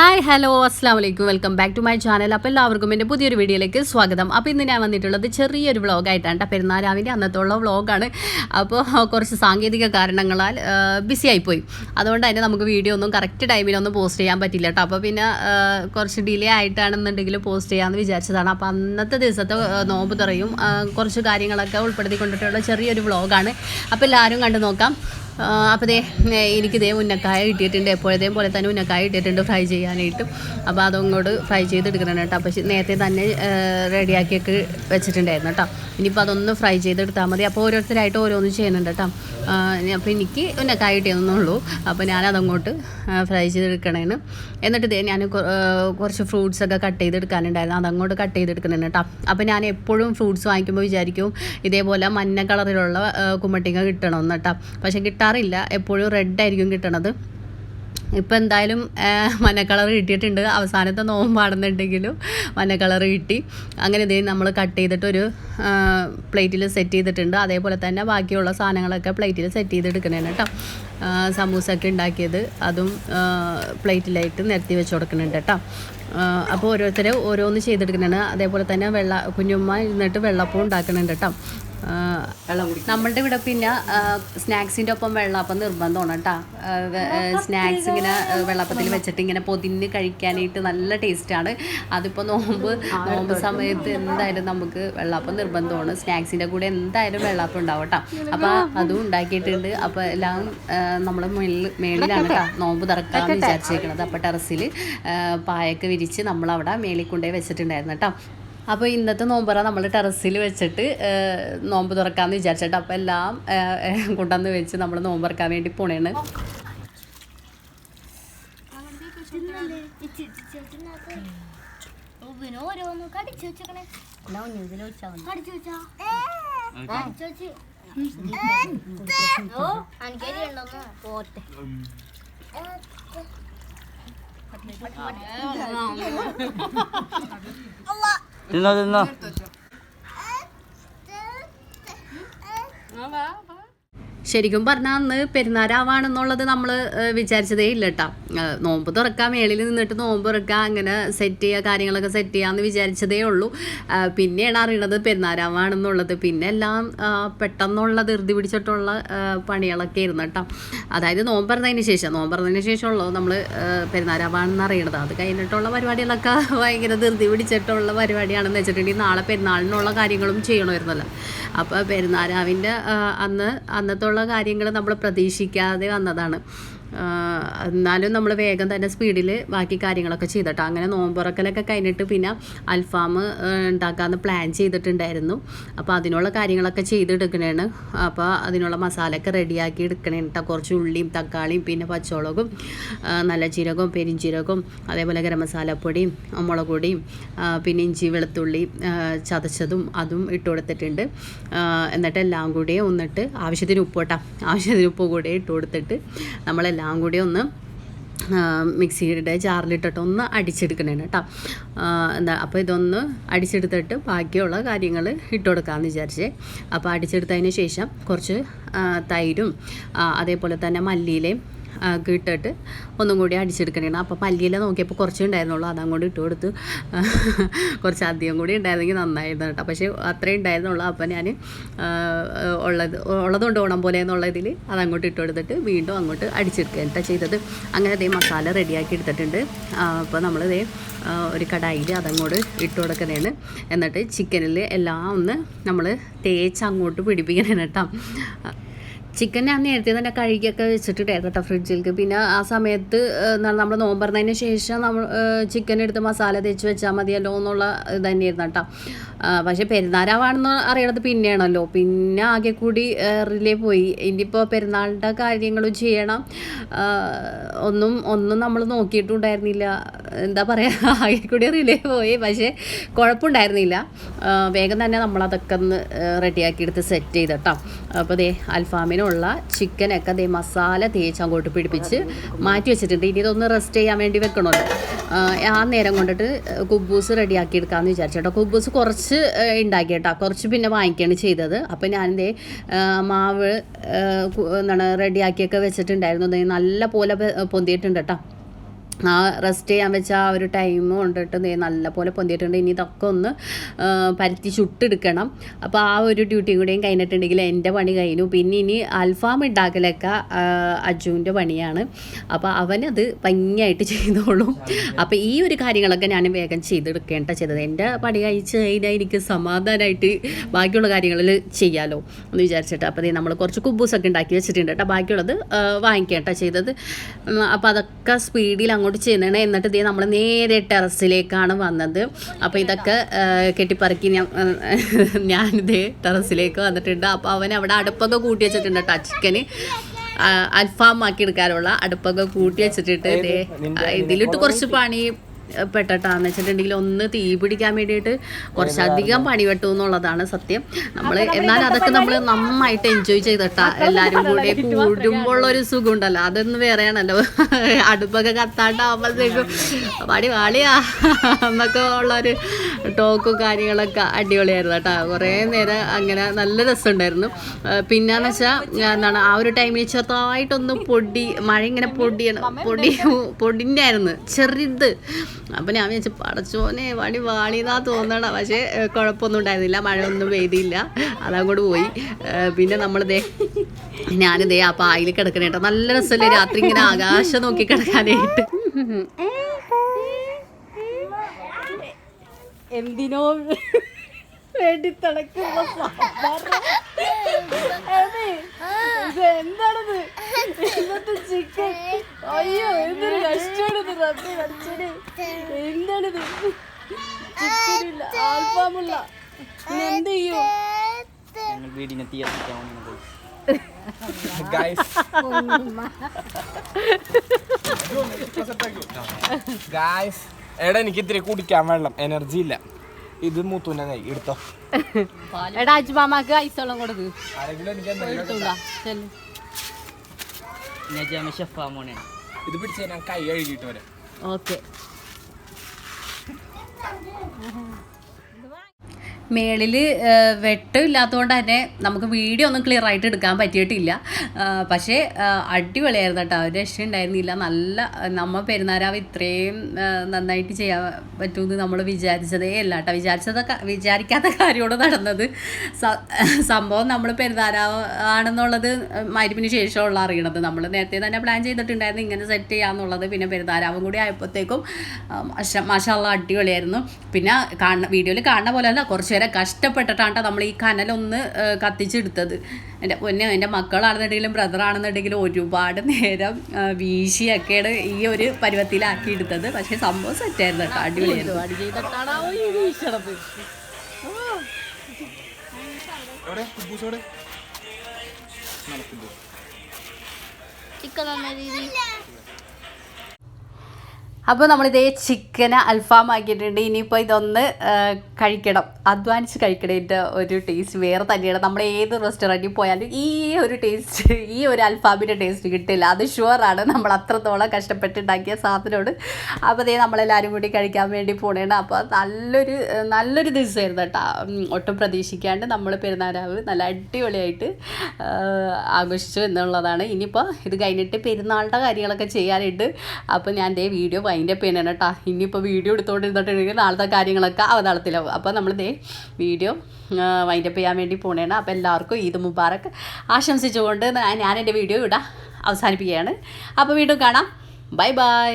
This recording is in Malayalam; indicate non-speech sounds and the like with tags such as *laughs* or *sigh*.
ഹായ് ഹലോ അസ്സാം വലൈക്കും welcome back to my channel അപ്പോൾ എല്ലാവർക്കും എന്റെ പുതിയൊരു വീഡിയോയിലേക്ക് സ്വാഗതം. അപ്പോൾ ഇന്ന് ഞാൻ വന്നിട്ടുള്ളത് ചെറിയൊരു വ്ളോഗായിട്ടാണ് കേട്ടോ. പെരുന്നാരാവിന്റെ അന്നത്തുള്ള വ്ളോഗാണ്. അപ്പോൾ കുറച്ച് സാങ്കേതിക കാരണങ്ങളാൽ ബിസി ആയിപ്പോയി. അതുകൊണ്ട് തന്നെ നമുക്ക് വീഡിയോ ഒന്നും കറക്റ്റ് ടൈമിലൊന്നും പോസ്റ്റ് ചെയ്യാൻ പറ്റില്ല കേട്ടോ. അപ്പോൾ പിന്നെ കുറച്ച് ഡിലേ ആയിട്ടാണെന്നുണ്ടെങ്കിൽ പോസ്റ്റ് ചെയ്യാമെന്ന് വിചാരിച്ചതാണ്. അപ്പോൾ അന്നത്തെ ദിവസത്തെ നോമ്പ് തുറയും കുറച്ച് കാര്യങ്ങളൊക്കെ ഉൾപ്പെടുത്തിക്കൊണ്ടിട്ടുള്ള ചെറിയൊരു വ്ളോഗാണ്. അപ്പോൾ എല്ലാവരും കണ്ടു നോക്കാം. അപ്പോൾ ദേ എനിക്ക് ഇതേ ഉന്നക്കായ കിട്ടിയിട്ടുണ്ട്. എപ്പോഴത്തേയും പോലെ തന്നെ ഉന്നക്കായ കിട്ടിയിട്ടുണ്ട് ഫ്രൈ ചെയ്യാനായിട്ട്. അപ്പോൾ അതങ്ങോട്ട് ഫ്രൈ ചെയ്തെടുക്കണം കേട്ടോ. അപ്പോൾ നേരത്തെ തന്നെ റെഡിയാക്കിയൊക്കെ വെച്ചിട്ടുണ്ടായിരുന്നു കേട്ടോ. ഇനിയിപ്പോൾ അതൊന്ന് ഫ്രൈ ചെയ്തെടുത്താൽ മതി. അപ്പോൾ ഓരോരുത്തരായിട്ട് ഓരോന്ന് ചെയ്യുന്നുണ്ട് കേട്ടോ. അപ്പോൾ എനിക്ക് ഉന്നക്കായ കിട്ടിയെന്നുള്ളൂ അപ്പോൾ ഞാൻ അതങ്ങോട്ട് ഫ്രൈ ചെയ്തെടുക്കണേന്ന് എന്നിട്ട് ഇതേ ഞാൻ കുറച്ച് ഫ്രൂട്ട്സ് ഒക്കെ കട്ട് ചെയ്തെടുക്കാനുണ്ടായിരുന്നു. അതങ്ങോട്ട് കട്ട് ചെയ്തെടുക്കുന്നുണ്ട് കേട്ടോ. അപ്പോൾ ഞാൻ എപ്പോഴും ഫ്രൂട്ട്സ് വാങ്ങിക്കുമ്പോൾ വിചാരിക്കും ഇതേപോലെ മഞ്ഞ കളറിലുള്ള കുമ്മട്ടിങ്ങ കിട്ടണമെന്ന് കേട്ടോ. പക്ഷെ കിട്ടാറില്ല. എപ്പോഴും റെഡ് ആയിരിക്കും കിട്ടണത്. ഇപ്പം എന്തായാലും മഞ്ഞ കളർ കിട്ടിയിട്ടുണ്ട്. അവസാനത്തെ നോമ്പാണെന്നുണ്ടെങ്കിലും മഞ്ഞ കളർ കിട്ടി. അങ്ങനെ ഇതേ നമ്മൾ കട്ട് ചെയ്തിട്ടൊരു പ്ലേറ്റിൽ സെറ്റ് ചെയ്തിട്ടുണ്ട്. അതേപോലെ തന്നെ ബാക്കിയുള്ള സാധനങ്ങളൊക്കെ പ്ലേറ്റിൽ സെറ്റ് ചെയ്തെടുക്കണേണ് കേട്ടോ. സമൂസൊക്കെ ഉണ്ടാക്കിയത്. അതും പ്ലേറ്റിലായിട്ട് നിരത്തി വെച്ച് കൊടുക്കുന്നുണ്ട് കേട്ടോ അപ്പോൾ ഓരോരുത്തർ ഓരോന്ന് ചെയ്തെടുക്കുന്നുണ്ട് അതേപോലെ തന്നെ വെള്ള കുഞ്ഞുമ്മ ഇരുന്നിട്ട് വെള്ളപ്പം ഉണ്ടാക്കുന്നുണ്ട് കേട്ടോ. നമ്മളുടെ ഇവിടെ പിന്നെ സ്നാക്സിന്റെ ഒപ്പം വെള്ളപ്പം നിർബന്ധമാണ് കേട്ടോ. സ്നാക്സ് ഇങ്ങനെ വെള്ളപ്പത്തിൽ വെച്ചിട്ട് ഇങ്ങനെ പൊതിഞ്ഞ് കഴിക്കാനായിട്ട് നല്ല ടേസ്റ്റാണ് അതിപ്പോ നോമ്പ് നോമ്പ് സമയത്ത് എന്തായാലും നമുക്ക് വെള്ളപ്പം നിർബന്ധമാണ്. സ്നാക്സിന്റെ കൂടെ എന്തായാലും വെള്ളപ്പം ഉണ്ടാവും കേട്ടോ. അപ്പോൾ അതും ഉണ്ടാക്കിയിട്ടുണ്ട്. അപ്പോൾ എല്ലാം നമ്മൾ മേളിൽ മേളിലാണ് കേട്ടോ. നോമ്പ് തുറക്കാമെന്ന് വിചാരിച്ചേക്കണത്. അപ്പോൾ ടെറസിൽ പായൊക്കെ വിരിച്ച് നമ്മളവിടെ മേളിൽ കൊണ്ടുപോയി വെച്ചിട്ടുണ്ടായിരുന്നു കേട്ടോ. അപ്പോൾ ഇന്നത്തെ നോമ്പറ നമ്മൾ ടെറസിൽ വെച്ചിട്ട് നോമ്പ് തുറക്കാമെന്ന് വിചാരിച്ചിട്ട് അപ്പോൾ എല്ലാം കൊണ്ടുവന്ന് വെച്ച് നമ്മൾ നോമ്പ് തുറക്കാൻ വേണ്ടി പോണേണ്. ഉബിന് 됐나 됐나. 봐봐. ശരിക്കും പറഞ്ഞാൽ അന്ന് പെരുന്നാരാവാണെന്നുള്ളത് നമ്മൾ വിചാരിച്ചതേ ഇല്ല കേട്ടോ നോമ്പ് തുറക്കുക മേളിൽ നിന്നിട്ട് നോമ്പ് തുറക്കുക അങ്ങനെ സെറ്റ് ചെയ്യുക കാര്യങ്ങളൊക്കെ സെറ്റ് ചെയ്യാമെന്ന് വിചാരിച്ചതേ ഉള്ളൂ. പിന്നെയാണ് അറിയണത് പെരുന്നാരാവാണെന്നുള്ളത്. പിന്നെ എല്ലാം പെട്ടെന്നുള്ള ധൃതി പിടിച്ചിട്ടുള്ള പണികളൊക്കെ ആയിരുന്നു കേട്ടോ അതായത് നോമ്പ് പറഞ്ഞതിന് ശേഷം നോമ്പ് പറഞ്ഞതിന് ശേഷമുള്ളൂ നമ്മൾ പെരുന്നാരാവാണെന്ന് അറിയണത്. അത് കഴിഞ്ഞിട്ടുള്ള പരിപാടികളൊക്കെ ഭയങ്കര ധൃതി പിടിച്ചിട്ടുള്ള പരിപാടിയാണെന്ന് വെച്ചിട്ടുണ്ടെങ്കിൽ നാളെ പെരുന്നാളിനുള്ള കാര്യങ്ങളും ചെയ്യണമായിരുന്നല്ലോ. അപ്പോൾ പെരുന്നാരാവിന്റെ അന്ന് അന്നത്തുള്ള കാര്യങ്ങൾ നമ്മൾ പ്രതീക്ഷിക്കാതെ വന്നതാണ്. എന്നാലും നമ്മൾ വേഗം തന്നെ സ്പീഡിൽ ബാക്കി കാര്യങ്ങളൊക്കെ ചെയ്തിട്ടോ. അങ്ങനെ നോമ്പുറക്കലൊക്കെ കഴിഞ്ഞിട്ട് പിന്നെ അൽഫാം ഉണ്ടാക്കാമെന്ന് പ്ലാൻ ചെയ്തിട്ടുണ്ടായിരുന്നു. അപ്പോൾ അതിനുള്ള കാര്യങ്ങളൊക്കെ ചെയ്തെടുക്കണേണ്. അപ്പോൾ അതിനുള്ള മസാലയൊക്കെ റെഡിയാക്കി എടുക്കണേ കേട്ടോ കുറച്ച് ഉള്ളിയും തക്കാളിയും പിന്നെ പച്ചമുളകും നല്ല ജീരകവും പെരിഞ്ചീരകവും അതേപോലെ ഗരം മസാലപ്പൊടിയും മുളക് പൊടിയും പിന്നെ ഇഞ്ചി വെളുത്തുള്ളി ചതച്ചതും അതും ഇട്ട് കൊടുത്തിട്ടുണ്ട്. എന്നിട്ട് എല്ലാം കൂടി ഒന്നിട്ട് ആവശ്യത്തിന് ഉപ്പ് കേട്ടോ ആവശ്യത്തിന് ഉപ്പ് കൂടി ഇട്ട് കൊടുത്തിട്ട് നമ്മളെല്ലാം കൂടി ഒന്ന് മിക്സിയുടെ ജാറിലിട്ടിട്ട് ഒന്ന് അടിച്ചെടുക്കണേ കേട്ടോ എന്താ അപ്പോൾ ഇതൊന്ന് അടിച്ചെടുത്തിട്ട് ബാക്കിയുള്ള കാര്യങ്ങൾ ഇട്ട് കൊടുക്കാമെന്ന് വിചാരിച്ചേ. അപ്പോൾ അടിച്ചെടുത്തതിന് ശേഷം കുറച്ച് തൈരും അതേപോലെ തന്നെ മല്ലിയിലയും ഇട്ടിട്ട് ഒന്നും കൂടി അടിച്ചെടുക്കണേണ് അപ്പോൾ മല്ലിയില നോക്കിയപ്പോൾ കുറച്ചേ ഉണ്ടായിരുന്നുള്ളൂ. അതങ്ങോട്ട് ഇട്ട് കൊടുത്ത്. *laughs* കുറച്ച് അധികം കൂടി ഉണ്ടായിരുന്നെങ്കിൽ നന്നായിരുന്നു കേട്ടോ. പക്ഷേ അത്രേ ഉണ്ടായിരുന്നുള്ളൂ. അപ്പോൾ ഞാൻ ഉള്ളത് ഉള്ളതുകൊണ്ട് ഓണം പോലെ എന്നുള്ള ഇതിൽ അതങ്ങോട്ട് ഇട്ട് കൊടുത്തിട്ട് വീണ്ടും അങ്ങോട്ട് അടിച്ചെടുക്കുക എന്താ ചെയ്തത്. അങ്ങനെ അതേ മസാല റെഡിയാക്കി എടുത്തിട്ടുണ്ട്. അപ്പോൾ നമ്മളിതേ ഒരു കടായിൽ അതങ്ങോട്ട് ഇട്ട് കൊടുക്കുന്നതാണ് എന്നിട്ട് ചിക്കനിൽ എല്ലാം ഒന്ന് നമ്മൾ തേച്ച് അങ്ങോട്ട് പിടിപ്പിക്കണേണ് കേട്ടോ. ചിക്കൻ ഞാൻ നേരത്തെ തന്നെ കഴുകിയൊക്കെ വെച്ചിട്ടുണ്ടായിരുന്നു കേട്ടോ ഫ്രിഡ്ജിലേക്ക് പിന്നെ ആ സമയത്ത് നമ്മൾ നോമ്പറന്നതിന് ശേഷം നമ്മൾ ചിക്കൻ എടുത്ത് മസാല തേച്ച് വെച്ചാൽ മതിയല്ലോ എന്നുള്ള തന്നെയായിരുന്നു കേട്ടോ. പക്ഷേ പെരുന്നാരാവാണെന്ന് അറിയണത് പിന്നെയാണല്ലോ. പിന്നെ ആകെ കൂടി റിലേ പോയി. ഇനിയിപ്പോൾ പെരുന്നാളിന്റെ കാര്യങ്ങളും ചെയ്യണം. ഒന്നും ഒന്നും നമ്മൾ നോക്കിയിട്ടുണ്ടായിരുന്നില്ല. എന്താ പറയുക *laughs* ആകെ കൂടി റിലേ പോയി. പക്ഷേ കുഴപ്പമുണ്ടായിരുന്നില്ല. വേഗം തന്നെ നമ്മളതൊക്കെ ഒന്ന് റെഡിയാക്കി എടുത്ത് സെറ്റ് ചെയ്തിട്ടോ അപ്പോൾ ദേ അൽഫാമിനുള്ള ചിക്കനൊക്കെ ദേ മസാല തേച്ച് അങ്ങോട്ട് പിടിപ്പിച്ച് മാറ്റി വെച്ചിട്ടുണ്ട്. ഇനി ഇതൊന്ന് റെസ്റ്റ് ചെയ്യാൻ വേണ്ടി വെക്കണമല്ലോ ആ, നേരം കൊണ്ടിട്ട് കുബൂസ് റെഡിയാക്കി എടുക്കാമെന്ന് വിചാരിച്ചേട്ടോ കുബൂസ് കുറച്ച് ഉണ്ടാക്കി കേട്ടോ. കുറച്ച് പിന്നെ വാങ്ങിക്കുകയാണ് ചെയ്തത്. അപ്പോൾ ഞാനിതേ ആ, മാവ് എന്താണ് റെഡിയാക്കിയൊക്കെ വെച്ചിട്ടുണ്ടായിരുന്നു. നല്ല പോലെ പൊന്തിയിട്ടുണ്ട് കേട്ടോ. ആ റെസ്റ്റ് ചെയ്യാൻ വെച്ച ആ ഒരു ടൈം കൊണ്ടിട്ട് നല്ലപോലെ പൊന്തിയിട്ടുണ്ട്. ഇനി ഇതൊക്കെ ഒന്ന് പരത്തി ചുട്ടെടുക്കണം. അപ്പോൾ ആ ഒരു ഡ്യൂട്ടിയും കൂടെയും കഴിഞ്ഞിട്ടുണ്ടെങ്കിൽ എന്റെ പണി കഴിഞ്ഞു. പിന്നെ ഇനി അൽഫാം ഉണ്ടാക്കലൊക്കെ അജുവിന്റെ പണിയാണ്. അപ്പോൾ അവനത് ഭംഗിയായിട്ട് ചെയ്തോളും. അപ്പോൾ ഈ ഒരു കാര്യങ്ങളൊക്കെ ഞാൻ വേഗം ചെയ്തെടുക്കേണ്ട ചെയ്തത്. എന്റെ പണി കഴിച്ച് കഴിഞ്ഞാൽ എനിക്ക് സമാധാനമായിട്ട് ബാക്കിയുള്ള കാര്യങ്ങളിൽ ചെയ്യാമല്ലോ എന്ന് വിചാരിച്ചിട്ട്. അപ്പോൾ നമ്മൾ കുറച്ച് കുബൂസൊക്കെ ഉണ്ടാക്കി വെച്ചിട്ടുണ്ട് കേട്ടോ. ബാക്കിയുള്ളത് വാങ്ങിക്കേണ്ട ചെയ്തത്. അപ്പോൾ അതൊക്കെ സ്പീഡിൽ അങ്ങോട്ട് ചെയ്യുന്നതാണ്. എന്നിട്ട് ഇതേ നമ്മൾ നേരെ ടെറസിലേക്കാണ് വന്നത്. അപ്പോൾ ഇതൊക്കെ കെട്ടിപ്പറക്കി ഞാൻ ഞാനിതേ ടെറസിലേക്ക് വന്നിട്ടുണ്ട്. അപ്പോൾ അവൻ അവിടെ അടുപ്പൊക്കെ കൂട്ടി വെച്ചിട്ടുണ്ട് കേട്ടോ ചിക്കന്. അൽഫാം ആക്കി എടുക്കാനുള്ള അടുപ്പൊക്കെ കൂട്ടി വെച്ചിട്ടിട്ട് ഇതേ ഇതിലിട്ട് കുറച്ച് പണി പെട്ടട്ടാന്ന് വെച്ചിട്ടുണ്ടെങ്കിൽ ഒന്ന് തീ പിടിക്കാൻ വേണ്ടിയിട്ട് കുറച്ചധികം പണി പെട്ടു എന്നുള്ളതാണ് സത്യം നമ്മൾ എന്നാൽ അതൊക്കെ നമ്മൾ നന്നായിട്ട് എൻജോയ് ചെയ്തിട്ടാ. എല്ലാവരും കൂടെ കൂടുമ്പോൾ ഒരു സുഖം ഉണ്ടല്ലോ അതൊന്ന് വേറെയാണല്ലോ. അടുപ്പൊക്കെ കത്താണ്ടാവുമ്പോഴത്തേക്കും പടി വാളിയാ. എന്നൊക്കെ ഉള്ളൊരു ടോക്കും കാര്യങ്ങളൊക്കെ അടിപൊളിയായിരുന്നു കേട്ടോ. കുറേ നേരം അങ്ങനെ നല്ല രസമുണ്ടായിരുന്നു. ഉണ്ടായിരുന്നു പിന്നെന്ന് വെച്ചാൽ എന്താണ് ആ ഒരു ടൈമിൽ ചെറുതായിട്ടൊന്ന് പൊടി മഴ ഇങ്ങനെ പൊടിയാണ്. പൊടി പൊടിന്റെ ആയിരുന്നു ചെറുത്. അപ്പം ഞാൻ വിചാരിച്ചു പടച്ചോനെ വടി വാളിന്നാ തോന്നണ. പക്ഷേ കുഴപ്പമൊന്നും ഉണ്ടായിരുന്നില്ല. മഴയൊന്നും പെയ്തില്ല. അതങ്ങോട്ട് പോയി. പിന്നെ നമ്മളിതേ ഞാനിതേ ആ പായിൽ കിടക്കണ കേട്ടോ. നല്ല രസമല്ലേ രാത്രി ഇങ്ങനെ ആകാശം നോക്കി കിടക്കാനായിട്ട്. എന്തിനോ വേണ്ടി തിളക്കുന്ന ഇത് എന്താണത്? ഇന്നത്തെ ചിക്കൻ അയ്യോ എന്തൊരു കഷ്ടമാണിത് റബ്ബേ കടിച്ചത് എന്താണിത്? ചിക്കനില്ല ആൽഫാമില്ല ഇനി എന്ത് ചെയ്യും? ഞങ്ങൾ വീടിനെ തീ കത്തിക്കാൻ വന്നത് ഗൈസ് ഗായ്സ് എടാ എനിക്ക് ഇത്തിരി കുടിക്കാൻ വെള്ളം. എനർജി ഇല്ല. ഇത് മൂത്തൂന്നെ കൈ എടുത്തോ. *laughs* എടാ അജ്മാമാക്ക് ഐസോളം കൊടുക്ക് ഇത്. പിടിച്ച് ഞാൻ കൈ കഴുകിയിട്ട് വരാം. ഓക്കെ. *laughs* മേളിൽ വെട്ടമില്ലാത്തതുകൊണ്ട് തന്നെ നമുക്ക് വീഡിയോ ഒന്നും ക്ലിയർ ആയിട്ട് എടുക്കാൻ പറ്റിയിട്ടില്ല. പക്ഷേ അടിപൊളിയായിരുന്നു കേട്ടോ. ഒരു രക്ഷയുണ്ടായിരുന്നില്ല നല്ല നമ്മൾ പെരുന്നാരാവ് ഇത്രയും നന്നായിട്ട് ചെയ്യാൻ പറ്റുമെന്ന് നമ്മൾ വിചാരിച്ചതേ അല്ല കേട്ടോ. വിചാരിച്ചതൊക്കെ വിചാരിക്കാത്ത കാര്യമാണ് നടന്നത്. സംഭവം നമ്മൾ പെരുന്നാരാവ് ആണെന്നുള്ളത് മരുമിന് ശേഷമുള്ള അറിയണത്. നമ്മൾ നേരത്തെ തന്നെ പ്ലാൻ ചെയ്തിട്ടുണ്ടായിരുന്നു ഇങ്ങനെ സെറ്റ് ചെയ്യാന്നുള്ളത്. പിന്നെ പെരുന്നാരാവും കൂടി ആയപ്പോഴത്തേക്കും മാഷ അടിപൊളിയായിരുന്നു. പിന്നെ കാണുന്ന വീഡിയോയിൽ കാണുന്ന പോലെ അല്ല കുറച്ച് നേരം കഷ്ടപ്പെട്ടിട്ടാണ് നമ്മൾ ഈ കനലൊന്ന് കത്തിച്ചെടുത്തത്. എന്റെ പൊന്നെ എന്റെ മക്കളാണെന്നുണ്ടെങ്കിലും ബ്രദറാണെന്നുണ്ടെങ്കിലും ഒരുപാട് നേരം വീശിയൊക്കെയാണ് ഈ ഒരു പരുവത്തിലാക്കി എടുത്തത് പക്ഷേ സംഭവം സെറ്റായിരുന്നു കേട്ടോ. അടിപൊളിയായിരുന്നു. ചിക്കൻ അപ്പോൾ നമ്മളിതേ ചിക്കന് അൽഫാം ആക്കിയിട്ടുണ്ട് ഇനിയിപ്പോൾ ഇതൊന്ന് കഴിക്കണം. അധ്വാനിച്ച് കഴിക്കണതിന്റെ ഒരു ടേസ്റ്റ് വേറെ തന്നെയാണ്. നമ്മൾ ഏത് റെസ്റ്റോറന്റിൽ പോയാലും ഈ ഒരു ടേസ്റ്റ് ഈ ഒരു അൽഫാമിന്റെ ടേസ്റ്റ് കിട്ടില്ല. അത് ഷുവറാണ് നമ്മൾ അത്രത്തോളം കഷ്ടപ്പെട്ടുണ്ടാക്കിയ സാധനമാണ്. അപ്പോൾ അതേ നമ്മളെല്ലാവരും കൂടി കഴിക്കാൻ വേണ്ടി പോണേണ്. അപ്പോൾ നല്ലൊരു നല്ലൊരു ദിവസമായിരുന്നു കേട്ടോ. ഒട്ടും പ്രതീക്ഷിക്കാണ്ട് നമ്മൾ പെരുന്നാരാവ് നല്ല അടിപൊളിയായിട്ട് ആഘോഷിച്ചു എന്നുള്ളതാണ്. ഇനിയിപ്പോൾ ഇത് കഴിഞ്ഞിട്ട് പെരുന്നാളുടെ കാര്യങ്ങളൊക്കെ ചെയ്യാനുണ്ട്. അപ്പോൾ ഞാൻ ദേ വീഡിയോ അതിന്റെ പിന്നെ കേട്ടോ ഇനിയിപ്പോൾ വീഡിയോ എടുത്തുകൊണ്ടിരുന്നിട്ടുണ്ടെങ്കിൽ നാളത്തെ കാര്യങ്ങളൊക്കെ അവതാളത്തിലാവും. അപ്പോൾ നമ്മളിതേ വീഡിയോ വൈൻഡപ്പ് ചെയ്യാൻ വേണ്ടി പോണേണ്. അപ്പോൾ എല്ലാവർക്കും ഈദ് മുബാറക്ക് ആശംസിച്ചുകൊണ്ട് ഞാൻ എന്റെ വീഡിയോ ഇവിടെ അവസാനിപ്പിക്കുകയാണ്. അപ്പോൾ വീണ്ടും കാണാം. Bye bye.